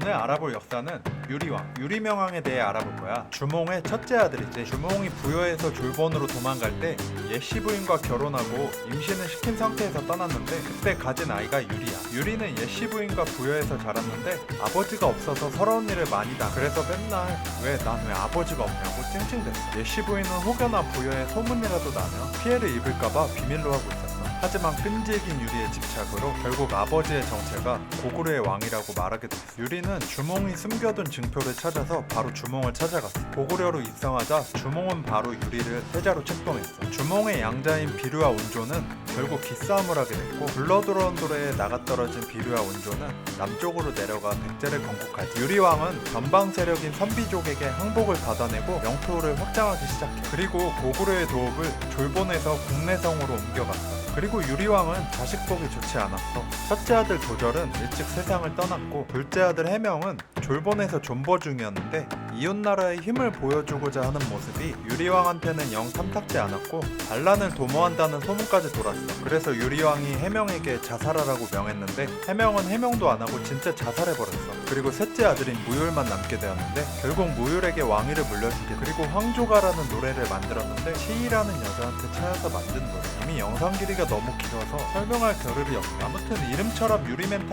오늘 알아볼 역사는 유리왕, 유리명왕에 대해 알아볼 거야. 주몽의 첫째 아들이지. 주몽이 부여에서 졸본으로 도망갈 때 예시 부인과 결혼하고 임신을 시킨 상태에서 떠났는데 그때 가진 아이가 유리야. 유리는 예시 부인과 부여에서 자랐는데 아버지가 없어서 서러운 일을 많이 당. 그래서 맨날 왜 난 왜 아버지가 없냐고 찡찡댔어. 예시 부인은 혹여나 부여에 소문이라도 나면 피해를 입을까봐 비밀로 하고 있었어. 하지만 끈질긴 유리의 집착으로 결국 아버지의 정체가 고구려의 왕이라고 말하게 됐어. 유리는 주몽이 숨겨둔 증표를 찾아서 바로 주몽을 찾아갔어. 고구려로 입성하자 주몽은 바로 유리를 태자로 책봉했어. 주몽의 양자인 비류와 온조는 결국 기싸움을 하게 됐고 블러드런 도래에 나가떨어진 비류와 온조는 남쪽으로 내려가 백제를 건국하지. 유리왕은 변방 세력인 선비족에게 항복을 받아내고 영토를 확장하기 시작해. 그리고 고구려의 도읍을 졸본에서 국내성으로 옮겨갔어. 그리고 유리왕은 자식 복이 좋지 않았어. 첫째 아들 도절은 일찍 세상을 떠났고 둘째 아들 해명은 졸본에서 존버 중이었는데 이웃나라의 힘을 보여주고자 하는 모습이 유리왕한테는 영 탐탁지 않았고 반란을 도모한다는 소문까지 돌았어. 그래서 유리왕이 해명에게 자살하라고 명했는데 해명은 해명도 안 하고 진짜 자살해버렸어. 그리고 셋째 아들인 무율만 남게 되었는데 결국 무율에게 왕위를 물려주게 그리고 황조가라는 노래를 만들었는데 시이라는 여자한테 차여서 만든 노래 이미 영상 길이가 너무 길어서 설명할 겨를이 없네 아무튼 이름처럼 유리멘탈